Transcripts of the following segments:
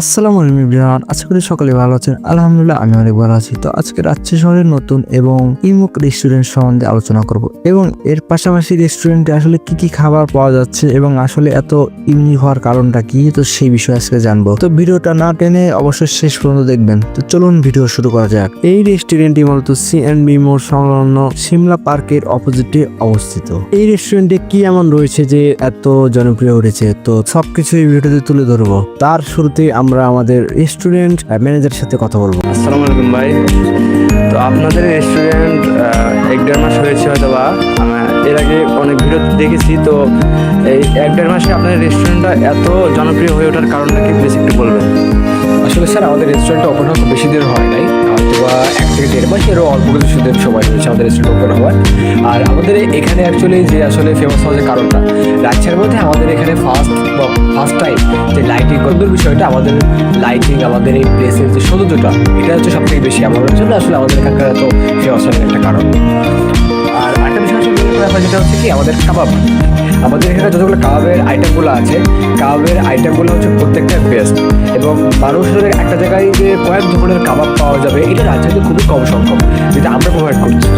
আসসালামু আলাইকুম ইব্রাহান আশা করি সকলে ভালো আছেন। আলহামদুলিল্লাহ, আমি অনেক ভালো আছি। তো আজকে রাজ্য শহরের নতুন এবং ইমুক রেস্টুরেন্ট সম্বন্ধে আলোচনা করব এবং এর পাশাপাশি রেস্টুরেন্টে আসলে কি কি খাবার পাওয়া যাচ্ছে এবং আসলে এত ইউনিক হওয়ার কারণটা কি, তো সেই বিষয়ে আজকে জানব। তো ভিডিওটা না টেনে অবশ্যই শেষ পর্যন্ত দেখবেন। তো চলুন ভিডিও শুরু করা যাক। এই রেস্টুরেন্টটি মূলত সি এন্ড বি মোড় সংলগ্ন সিমলা পার্কের অপোজিটে অবস্থিত। এই রেস্টুরেন্টে কি এমন রয়েছে যে এত জনপ্রিয় উঠেছে তো সবকিছু এই ভিডিওতে তুলে ধরবো। তার শুরুতে আমরা আমাদের রেস্টুরেন্ট ম্যানেজারের সাথে কথা বলব। আসসালামু আলাইকুম ভাই। তো আপনাদের রেস্টুরেন্ট এক দেড় মাস হয়েছে হয়তো বা এর আগে অনেক ভিডিও দেখেছি, তো এই এক দেড় মাসে আপনাদের রেস্টুরেন্টটা এত জনপ্রিয় হয়ে ওঠার কারণটা কি প্লিজ একটু বলবেন? আসলে স্যার, আমাদের রেস্টুরেন্টটা ওপেন হওয়া বেশি দিন হয় নাই। হয়তো বা এক থেকে দেড় মাস এরও অল্প কিছু দিন সময় হয়েছে আমাদের রেস্টুরেন্ট ওপেন হওয়ার। আর আমাদের এখানে অ্যাকচুয়ালি যে আসলে ফেমাস হওয়ার যে কারণটা, রাজ্যের মধ্যে আমাদের এখানে ফার্স্ট ফার্স্ট টাইম যে লাইটিং সুন্দর বিষয়টা আমাদের লাইটিং আমাদের এই প্লেসের যে সৌন্দর্যটা, এটা হচ্ছে সব থেকে বেশি আমাদের জন্য আসলে আমাদের এখানকার এত ফেমাস হওয়ার একটা কারণ। আর আরেকটা বিষয় ব্যাপার যেটা হচ্ছে কি, আমাদের কাবাব। আমাদের এখানে যতগুলো কাবাবের আইটেমগুলো আছে কাবাবের আইটেমগুলো হচ্ছে প্রত্যেকটা বেস্ট এবং মানুষের একটা জায়গায় যে কয়েক ধরনের কাবাব পাওয়া যাবে, এটা রাজ্যে খুবই কম সংখ্যক, যেটা আমরা প্রোভাইড করছি,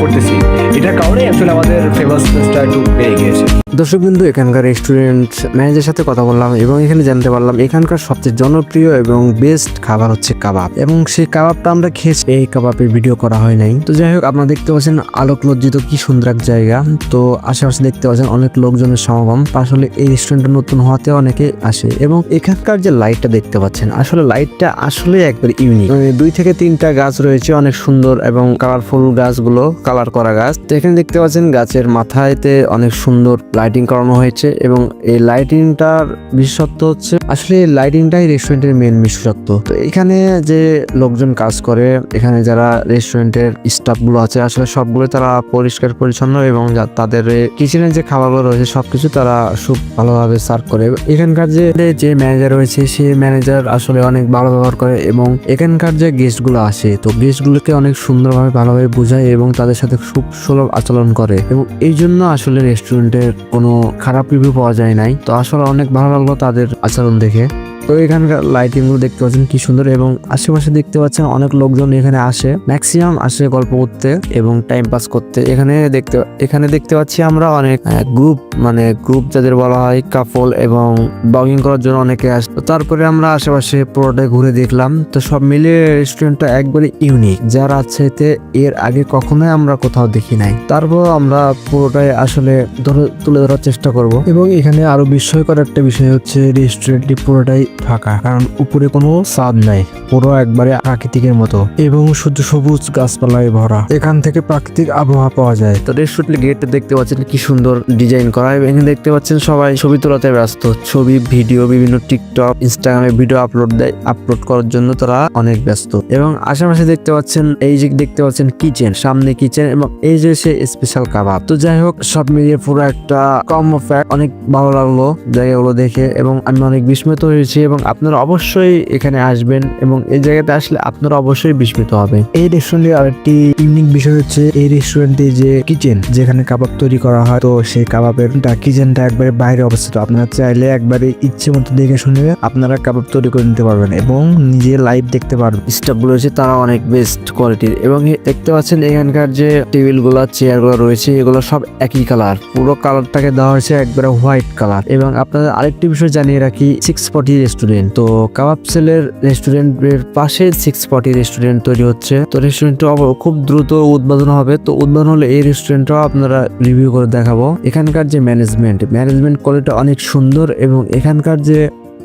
করতেছি। এটার কারণে অ্যাকচুয়ালি আমাদের ফেমাসনেসটা একটু বেড়ে গিয়েছে। দর্শক বিন্দু এখানকার রেস্টুরেন্ট ম্যানেজারের সাথে কথা বললাম এবং এখানে জানতে পারলাম এখানকার সবচেয়ে জনপ্রিয় এবং বেস্ট খাবার হচ্ছে কাবাব। এবং সেই কাবাবটা আমরা খেয়েছি। এই কাবাবের ভিডিও করা হয় নাই। তো যাই হোক, আপনারা দেখতে পাচ্ছেন আলোক লজ্জিত কি সুন্দর এক জায়গা। তো আশেপাশে দেখতে পাচ্ছেন অনেক লোকজনের সমাগম। আসলে এই রেস্টুরেন্টটা নতুন হওয়াতে অনেকে আসে এবং এখানকার যে লাইটটা দেখতে পাচ্ছেন, আসলে লাইটটা আসলে একবার ইউনিক দুই থেকে তিনটা গাছ রয়েছে, অনেক সুন্দর এবং কালারফুল গাছগুলো কালার করা গাছ। তো এখানে দেখতে পাচ্ছেন গাছের মাথায়তে অনেক সুন্দর লাইটিং করানো হয়েছে এবং এই লাইটিংটার বিশেষত্ব হচ্ছে, আসলে এই লাইটিংটাই রেস্টুরেন্টের মেন বিশেষত্ব। তো এখানে যে লোকজন কাজ করে, এখানে যারা রেস্টুরেন্টের স্টাফগুলো আছে, আসলে সবগুলো তারা পরিষ্কার পরিচ্ছন্ন এবং তাদের কিচেনের যে খাবারগুলো রয়েছে, সবকিছু তারা খুব ভালোভাবে সার্ভ করে। এখানকার যে যে ম্যানেজার রয়েছে, সে ম্যানেজার আসলে অনেক ভালো ব্যবহার করে এবং এখানকার যে গেস্টগুলো আসে, তো গেস্ট গুলোকে অনেক সুন্দরভাবে, ভালোভাবে বোঝায় এবং তাদের সাথে খুব সুলভ আচরণ করে এবং এই জন্য আসলে রেস্টুরেন্টের কোনো খারাপ রিভিউ পাওয়া যায় নাই। তো আসলে অনেক ভালো লাগল তাদের আচরণ দেখে। তো এখানকার লাইটিংগুলো দেখতে পাচ্ছেন কি সুন্দর এবং আশেপাশে দেখতে পাচ্ছেন অনেক লোকজন এখানে আসে। ম্যাক্সিমাম আসে গল্প করতে এবং টাইম পাস করতে। এখানে দেখতে এখানে দেখতে পাচ্ছি আমরা অনেক গ্রুপ মানে গ্রুপ যাদের বলা হয় কাপল এবং ব্লগিং করার জন্য অনেকে আসে। তারপরে আমরা আশেপাশে পুরোটাই ঘুরে দেখলাম। তো সব মিলিয়ে রেস্টুরেন্টটা একবারে ইউনিক যা রাজশাহীতে এর আগে কখনোই আমরা কোথাও দেখি নাই। তারপর আমরা পুরোটাই আসলে ধরে, তুলে ধরার চেষ্টা করব। এবং এখানে আরও বিস্ময়কর একটা বিষয় হচ্ছে রেস্টুরেন্টটি পুরোটাই ফাঁকা, কারণ উপরে কোনো ছাদ নাই, পুরো একবারে প্রাকৃতিকের মতো এবং শুধু সবুজ গাছপালায় ভরা। এখান থেকে প্রাকৃতিক আবহাওয়া পাওয়া যায়। তো রেস্টুরেন্টের গেটটা দেখতে পাচ্ছেন কি সুন্দর ডিজাইন করা, এবং দেখতে পাচ্ছেন সবাই ছবি তোলাতে ব্যস্ত। ছবি ভিডিও বিভিন্ন টিকটক ইনস্টাগ্রামে ভিডিও আপলোড দেয় আপলোড করার জন্য তারা অনেক ব্যস্ত। এবং আশেপাশে দেখতে পাচ্ছেন, এই যে দেখতে পাচ্ছেন কিচেন সামনে কিচেন এবং এই যে সে স্পেশাল কাবাব। তো যাই হোক, সব মিলিয়ে পুরো একটা কম অনেক ভালো লাগল জায়গাগুলো দেখে, এবং আমি অনেক বিস্মিত হয়েছি এবং আপনারা অবশ্যই এখানে আসবেন এবং এই জায়গাতে আসলে আপনারা অবশ্যই বিস্মিত হবেন। এই রেস্টুরেন্টের আরেকটি ইউনিক বিষয় হচ্ছে এই রেস্টুরেন্টে যে কিচেন যেখানে কাবাব তৈরি করা হয় তো সেই কাবাবের কিচেনটা একবারে বাইরে অবস্থিত। আপনারা চাইলে একবারে ইচ্ছে মতো দেখে শুনে আপনারা কাবাব তৈরি করে নিতে পারবেন এবং নিজে লাইভ দেখতে পারবেন। স্টাফগুলো রয়েছে তারা অনেক বেস্ট কোয়ালিটির এবং দেখতে পাচ্ছেন এখানকার যে টেবিলগুলো চেয়ারগুলো রয়েছে এগুলো সব একই কালার পুরো কালারটাকে দেওয়া হয়েছে একবারে হোয়াইট কালার এবং আপনাদের আরেকটি বিষয় জানিয়ে রাখি সিক্স ফর্টি রেস্টুরেন্ট তো কাবাব সেলের রেস্টুরেন্টের পাশে সিক্স ফর্টি রেস্টুরেন্ট তৈরি হচ্ছে। তো রেস্টুরেন্টটা খুব দ্রুত উদ্বোধন হবে। তো উদ্বোধন হলে এই রেস্টুরেন্টটাও আপনারা রিভিউ করে দেখাবো। এখানকার যে ম্যানেজমেন্ট ম্যানেজমেন্ট কোয়ালিটি অনেক সুন্দর এবং এখানকার যে,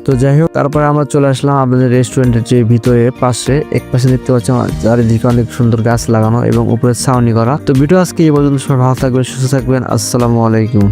তো যাই হোক, তারপরে আমরা চলে আসলাম আমাদের রেস্টুরেন্টের যে ভিতরে, পাশে। এক পাশে দেখতে পাচ্ছি চারিদিকে অনেক সুন্দর গাছ লাগানো এবং উপরে ছাউনি করা। তো ভিডিও আজকে এই পর্যন্ত, সবাই ভালো থাকবেন, সুস্থ থাকবেন। আসসালামু আলাইকুম।